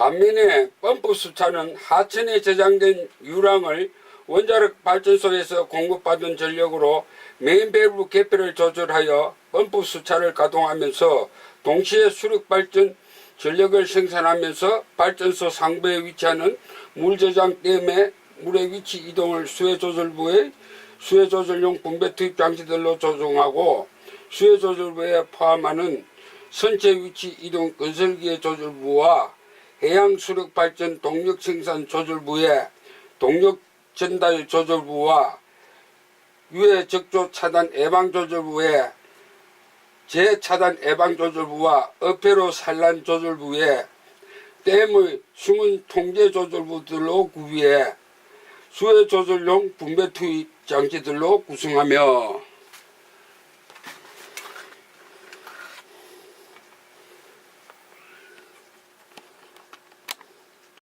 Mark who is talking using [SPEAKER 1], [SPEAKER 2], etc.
[SPEAKER 1] 반면에 펌프 수차는 하천에 저장된 유랑을 원자력 발전소에서 공급받은 전력으로 메인 밸브 개폐를 조절하여 펌프 수차를 가동하면서 동시에 수력 발전 전력을 생산하면서 발전소 상부에 위치하는 물 저장 댐의 물의 위치 이동을 수해 조절부의 수해 조절용 분배 투입 장치들로 조정하고 수해 조절부에 포함하는 선체 위치 이동 건설기의 조절부와 해양 수력 발전 동력 생산 조절부의 동력 전달 조절부와 유해 적조 차단 예방 조절부의 재차단 예방 조절부와 어패로 산란 조절부에 댐의 수문 통제 조절부들로 구비해 수해 조절용 분배 투입 장치들로 구성하며